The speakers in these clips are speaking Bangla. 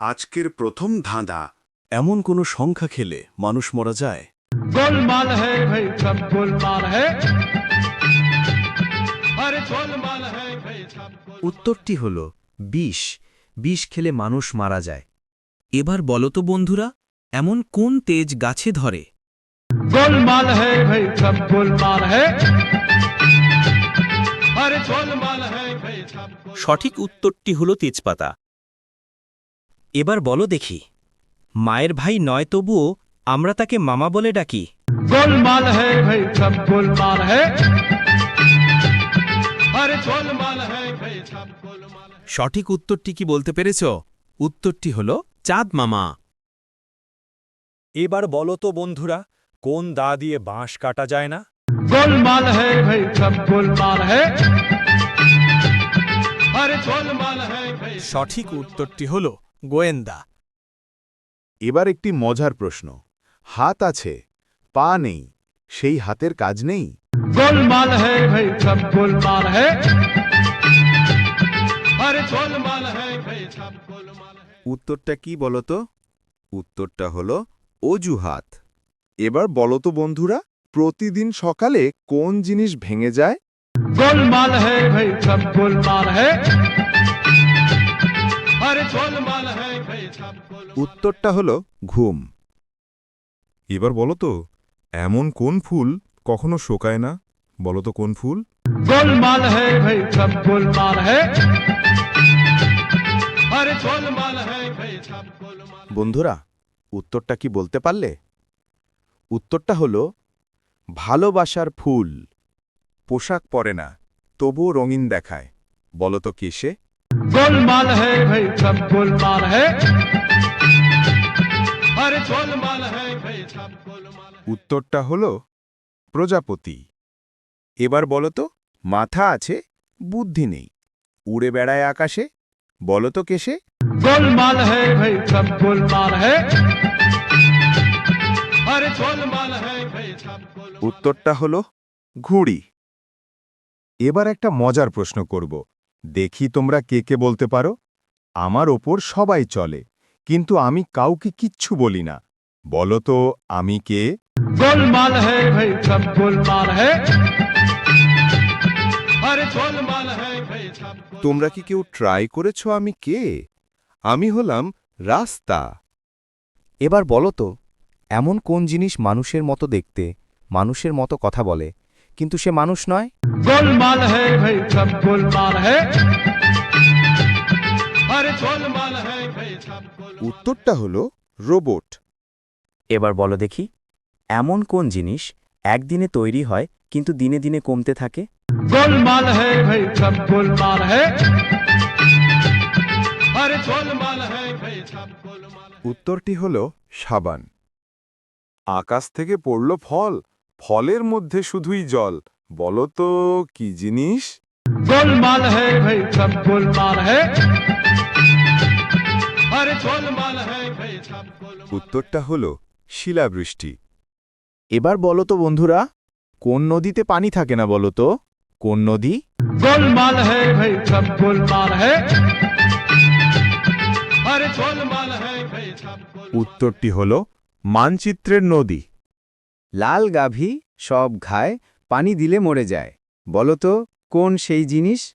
আজকের প্রথম ধাঁধা এমন কোন সংখ্যা খেলে মানুষ মরা যায়? উত্তরটি হল বিষ। বিষ খেলে মানুষ মারা যায়। এবার বলতো বন্ধুরা এমন কোন তেজ গাছে ধরে? সঠিক উত্তরটি হল তেজপাতা। এবার বলো দেখি। মায়ের ভাই নয় তবুও আমরা তাকে মামা বলে ডাকি। সঠিক উত্তরটি কি বলতে পেরেছ? উত্তরটি হল চাঁদ মামা। এবার বলো তো বন্ধুরা কোন দা দিয়ে বাঁশ কাটা যায় না? সঠিক উত্তরটি হলো গোয়েন্দা। এবার একটি মজার প্রশ্ন। হাত আছে পা নেই সেই হাতের কাজ নেই? উত্তরটা কি বলতো উত্তরটা হল অজুহাত। এবার বলতো বন্ধুরা প্রতিদিন সকালে কোন জিনিস ভেঙে যায়? গোলমাল হ্যাঁ ভাই সব গোলমাল হ্যাঁ উত্তরটা হলো ঘুম। এবার বলো তো এমন কোন ফুল কখনো শোকায় না? বলো তো কোন ফুল? বন্ধুরা উত্তরটা কি বলতে পারলে? উত্তরটা হলো ভালোবাসার ফুল। পোশাক পরে না তবুও রঙিন দেখায়। বলতো কে সে? गोलमाल है भाई सब गोलमाल है अरे गोलमाल है भाई सब गोलमाल है উত্তরটা হলো প্রজাপতি এবার বলো তো মাথা আছে বুদ্ধি নেই উড়ে বেড়ায় আকাশে বলো তো কেসে गोलमाल है भाई सब गोलमाल है अरे गोलमाल है भाई सब गोलमाल উত্তরটা হলো ঘুড়ি এবার একটা মজার প্রশ্ন করব দেখি তোমরা কে কে বলতে পারো। আমার ওপর সবাই চলে কিন্তু আমি কাউকে কিচ্ছু বলি না। বলো তো আমি কে? গোলমাল তোমরা কি কেউ ট্রাই করেছ আমি কে? আমি হলাম রাস্তা। এবার বলো তো এমন কোন জিনিস মানুষের মতো দেখতে মানুষের মতো কথা বলে কিন্তু সে মানুষ নয়। উত্তরটা হলো রোবট। এবার বলো দেখি এমন কোন জিনিস একদিনে তৈরি হয় কিন্তু দিনে দিনে কমতে থাকে? উত্তরটি হল সাবান। আকাশ থেকে পড়ল ফল ফলের মধ্যে শুধুই জল বলো তো কি জিনিস? উত্তরটা হলো শিলাবৃষ্টি। এবার বলো তো বন্ধুরা কোন নদীতে পানি থাকে না বলো তো? কোন নদী? গোলমাল উত্তরটি হল মানচিত্রের নদী। লাল গাভী সব ঘায় পানি দিলে মরে যায়। বলতো কোন সেই জিনিস?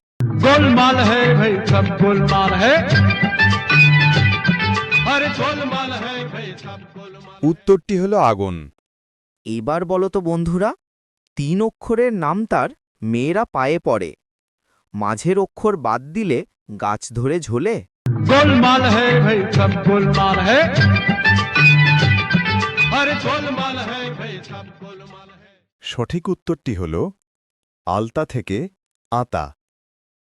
উত্তরটি হলো আগুন। এবার বলতো বন্ধুরা তিন অক্ষরের নাম তার মেয়েরা পায়ে পড়ে। মাঝের অক্ষর বাদ দিলে গাছ ধরে ঝোলে। গোলমাল হ্যাঁ ভাই সব গোলমাল হ্যাঁ সঠিক উত্তরটি হল আলতা থেকে আতা।